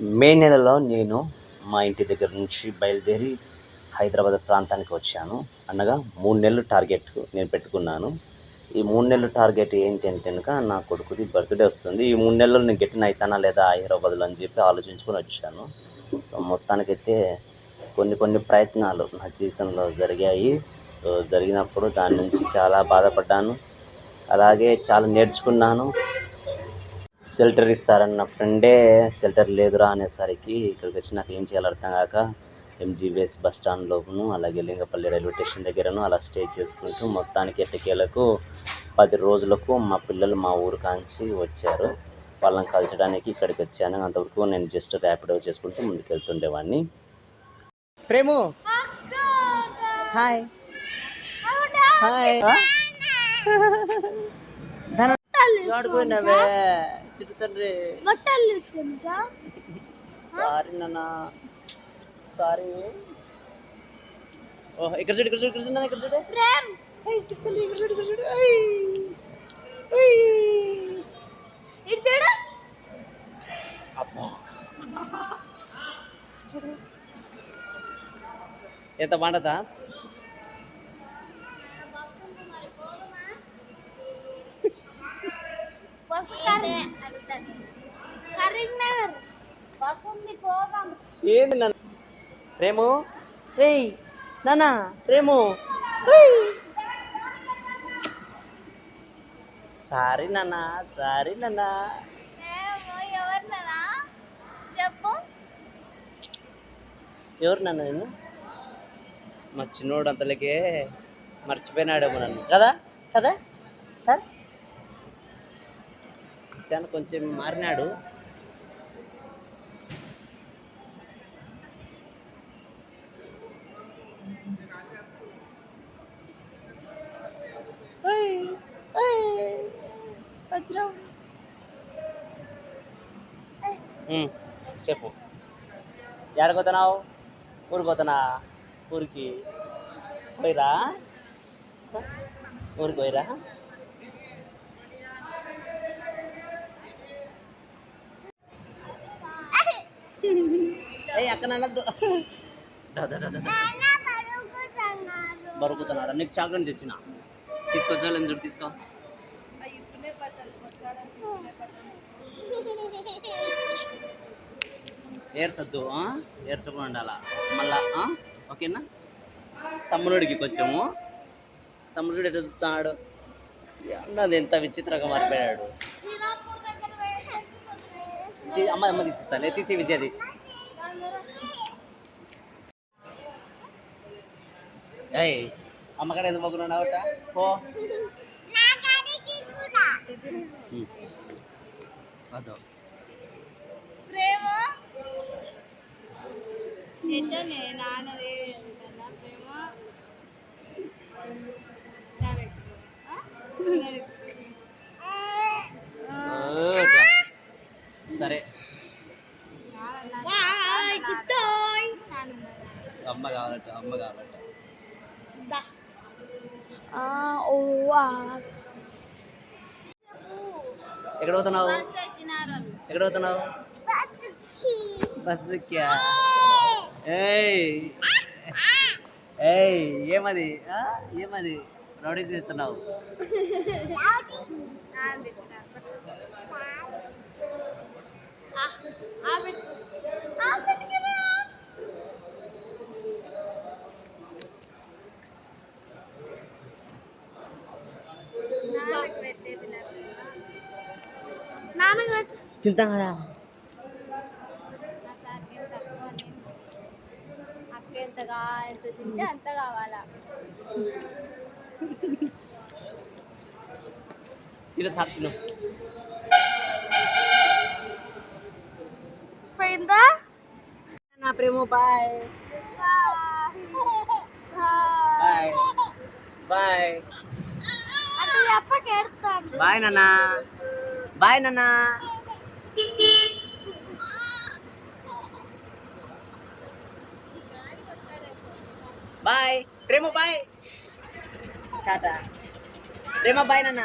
మే నెలలో నేను మా ఇంటి దగ్గర నుంచి బయలుదేరి హైదరాబాద్ ప్రాంతానికి వచ్చాను. అనగా మూడు నెలలు టార్గెట్ నేను పెట్టుకున్నాను. ఈ మూడు నెలలు టార్గెట్ ఏంటంటే కనుక నా కొడుకుది బర్త్డే వస్తుంది. ఈ మూడు నెలలు నేను గెట్టిన అవుతానా లేదా హైదరాబాద్లో అని చెప్పి ఆలోచించుకొని వచ్చాను. సో మొత్తానికైతే కొన్ని కొన్ని ప్రయత్నాలు నా జీవితంలో జరిగాయి. సో జరిగినప్పుడు దాని నుంచి చాలా బాధపడ్డాను. అలాగే చాలా నేర్చుకున్నాను. షెల్టర్ ఇస్తారన్న ఫ్రెండే షెల్టర్ లేదురా అనేసరికి ఇక్కడికి వచ్చి నాకు ఏం చేయాలో అర్థం కాక ఎంజీబీఎస్ బస్ స్టాండ్లోను అలాగే లింగపల్లి రైల్వే స్టేషన్ దగ్గరను అలా స్టే చేసుకుంటూ మొత్తానికి ఎట్టకేలకు పది రోజులకు మా పిల్లలు మా ఊరు కాంచి వచ్చారు. వాళ్ళని కలచడానికి ఇక్కడికి వచ్చాను. అంతవరకు నేను జస్ట్ ర్యాపిడో చేసుకుంటూ ముందుకు వెళ్తుండేవాడిని ప్రేము హాయ్ హాయ్ ఆడుకున్నావే తండ్రి. బట్టలు తీసుకుంటా సారీ నాన్న. సారీ. ఓ ఇక్కడ చూడు ఇక్కడ చూడు ఇక్కడ చూడు ఇక్కడ చూడు. ప్రేమ్ ఏయ్, చిక్కులు ఇక్కడ చూడు ఇక్కడ చూడు. ఏయ్. ఏయ్. ఇటు చూడు. అబ్బా. ఎంత బాగుంటుందా? బస్సు కరీంనగర్ ఉంది పోదాం. ఏంది నాన్న? ప్రేము? రేయ్ నాన్న ప్రేము? సారీ నాన్న సారీ నాన్న ఏమో ఎవరినరా చెప్పు. ఎవరు నన్ను నేను మా చిన్నోడు అంతలకే మర్చిపోయినాడేమో నన్ను. కదా? కదా? సార్? చాలా కొంచెం మారినాడు. చెప్పు ఎక్కడికి పోతున్నావు ఊరికి పోతున్నా ఊరికి పోయిరా ఊరికి పోయిరా అనద్దు బరుకుతున్నారా నీకు చాక్లెట్ తెచ్చిన? తీసుకొచ్చా లేదు చూడు తీసుకో. ఏర్సొద్దు ఆ? ఏర్చకుండా ఉండాలా మళ్ళా ఆ? ఓకేనా? తమ్ముడికి కొంచెము. తమ్ముడు ఎటు చూచాడు అది ఎంత విచిత్రంగా మారిపోయాడు. అమ్మ అమ్మ తీసిచ్చాలి తీసి విజయది. ఏయ్ అమ్మకాడ ఎందుకు మొగ్గున్నావుట పో. వద్దు ప్రేమ? ఎట్టనే నాన్నది ప్రేమ. సరే. అమ్మ కావాలట అమ్మ కావాలట ఎక్కడ పోతున్నావు? ఎక్కడ పోతున్నావు? బస్ బస్ ఎక్కా ఏయ్. ఏయ్ ఏమది? ఆ? ఏమది? రౌడీ చేస్తున్నావు నాన్న తెచ్చినారు ఆ, పెట్టు తింటాడా నా సార్కి ఏం తక్కువ నేను అక్క ఎంతగా ఎంత తింటే అంత కావాలా తిన సార్ తిను పోయిందా నా ప్రేమ బాయ్ బాయ్ బాయ్ అటు చెప్పకి ఎడతాను బాయ్ నాన్న బాయ్ నాన్న బాయ్. ప్రేమ బాయ్. టాటా. ప్రేమ బాయ్ నాన్న.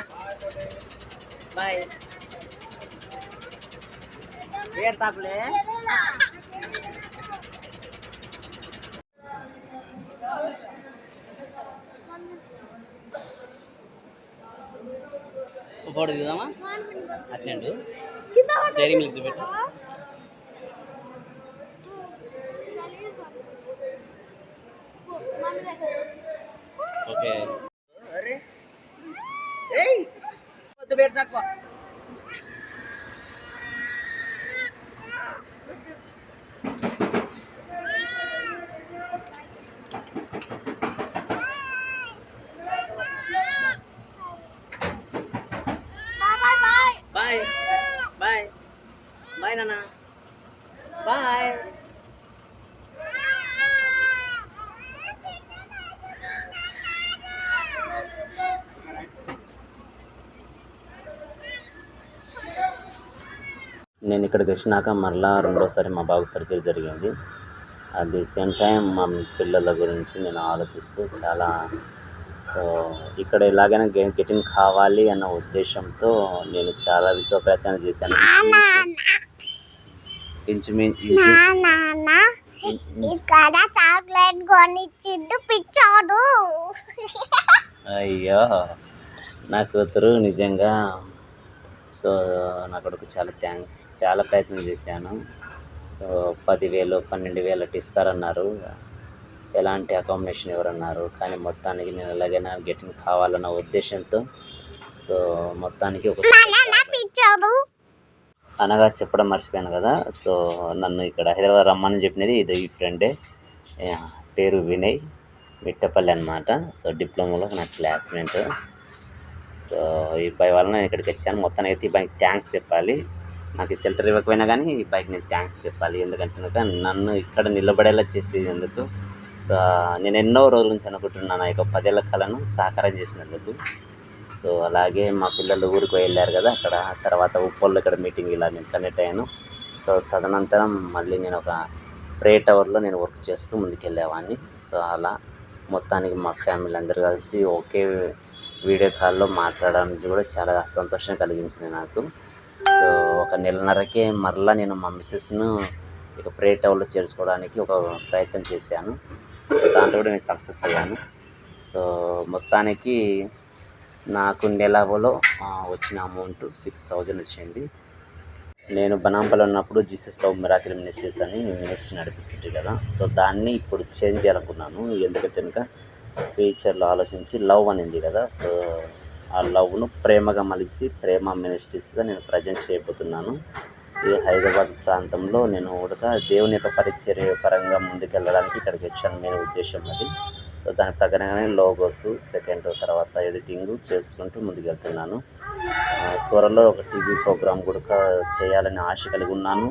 బాయ్. వేడి సాపులే ఫోటో తీద్దామా అట్లండు డైరీ మిల్క్ పెట్టు ఓకే అరే ఏయ్ వద్దు వేడి సాకు బాయ్ బాయ్ బాయ్ నాన్న బాయ్ నేను ఇక్కడికి వచ్చినాక మరలా రెండోసారి మా బాబు సర్జరీ జరిగింది. అట్ ది సేమ్ టైం మా పిల్లల గురించి నేను ఆలోచిస్తూ చాలా సో ఇక్కడ ఎలాగైనా గె గెటిన్ కావాలి అన్న ఉద్దేశంతో నేను చాలా విశ్వ ప్రయత్నాలు చేశాను ఇక్కడ చాక్లెట్ కొనిచ్చిండు పిచ్చోడు. అయ్యో నా కూతురు నిజంగా. సో నా కొడుకు చాలా థ్యాంక్స్. చాలా ప్రయత్నం చేశాను. సో పదివేలు పన్నెండు వేలు అట్టు ఇస్తారన్నారు. ఎలాంటి అకామిడేషన్ ఎవరన్నారు? కానీ మొత్తానికి నేను ఎలాగైనా గెటిన్ కావాలన్న ఉద్దేశంతో. సో మొత్తానికి ఒక అనగా చెప్పడం మర్చిపోయాను కదా. సో నన్ను ఇక్కడ హైదరాబాద్ రమ్మని చెప్పినది ఇది ఈ ఫ్రెండే. పేరు వినయ్ మిట్టపల్లి అనమాట సో డిప్లొమాలో నా క్లాస్మేట్. సో ఈ బైక్ వల్ల నేను ఇక్కడికి వచ్చాను. మొత్తానికి అయితే ఈ బైక్ థ్యాంక్స్ చెప్పాలి. నాకు షెల్టర్ ఇవ్వకపోయినా కానీ ఈ బైక్ నేను థ్యాంక్స్ చెప్పాలి. ఎందుకంటే నన్ను ఇక్కడ నిలబడేలా చేసేందుకు సో నేను ఎన్నో రోజుల నుంచి అనుకుంటున్నాను నా యొక్క పదేళ్ళ కళను సాకారం చేసినందుకు. సో అలాగే మా పిల్లలు ఊరికి వెళ్ళారు కదా అక్కడ. తర్వాత ఉప్పల్లో ఇక్కడ మీటింగ్ ఇలా నేను కనెక్ట్ అయ్యాను. సో తదనంతరం మళ్ళీ నేను ఒక ప్రే టవర్లో నేను వర్క్ చేస్తూ ముందుకెళ్ళేవాడిని సో అలా మొత్తానికి మా ఫ్యామిలీ అందరూ కలిసి ఒకే వీడియో కాల్లో మాట్లాడడానికి కూడా చాలా సంతోషం కలిగించింది నాకు. సో ఒక నెలన్నరకే మరలా నేను మా మిస్సెస్ను ఇక ప్రే టవర్లో చేర్చుకోవడానికి ఒక ప్రయత్నం చేశాను. దాంట్లో కూడా నేను సక్సెస్ అయ్యాను. సో మొత్తానికి నాకు నెలలో వచ్చిన అమౌంట్ సిక్స్ థౌజండ్ వచ్చింది. నేను బనాంపలో ఉన్నప్పుడు జీసస్ లవ్ మిరాకిల్ మినిస్ట్రీస్ అని మినిస్ట్రీ నడిపిస్తుంది కదా సో దాన్ని ఇప్పుడు చేంజ్ చేయాలనుకున్నాను. ఎందుకంటే కనుక ఫ్యూచర్లో ఆలోచించి లవ్ అనింది కదా సో ఆ లవ్ను ప్రేమగా మలిచి ప్రేమ మినిస్ట్రీస్గా నేను ప్రజెంట్ చేయబోతున్నాను. ఈ హైదరాబాద్ ప్రాంతంలో నేను కూడా దేవుని యొక్క పరిచర్య పరంగా ముందుకెళ్ళడానికి ఇక్కడికి వచ్చాను. మెయిన్ ఉద్దేశం అది. సో దాని ప్రకారంగానే లోగోస్ సెకండ్ తర్వాత ఎడిటింగ్ చేసుకుంటూ ముందుకెళ్తున్నాను. త్వరలో ఒక టీవీ ప్రోగ్రామ్ కూడా చేయాలని ఆశ కలిగి ఉన్నాను.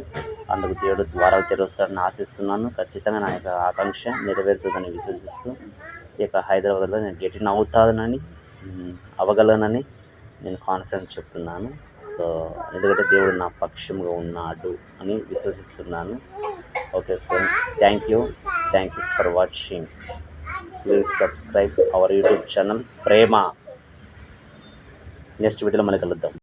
అందుకు దేవుడు ద్వారాలు తెరుస్తాడని ఆశిస్తున్నాను. ఖచ్చితంగా నా యొక్క ఆకాంక్ష నెరవేరుతుందని విశ్వసిస్తూ ఈ యొక్క హైదరాబాద్లో నేను గెటిన్ అవుతానని అవగలనని నేను కాన్ఫిడెన్స్ చెప్తున్నాను. సో ఎందుకంటే దేవుడు నా పక్షంగా ఉన్నాడు అని విశ్వసిస్తున్నాను. Okay friends thank you thank you for watching please subscribe our YouTube channel Prema. Next వీడియోలో మళ్ళీ కలుద్దాం.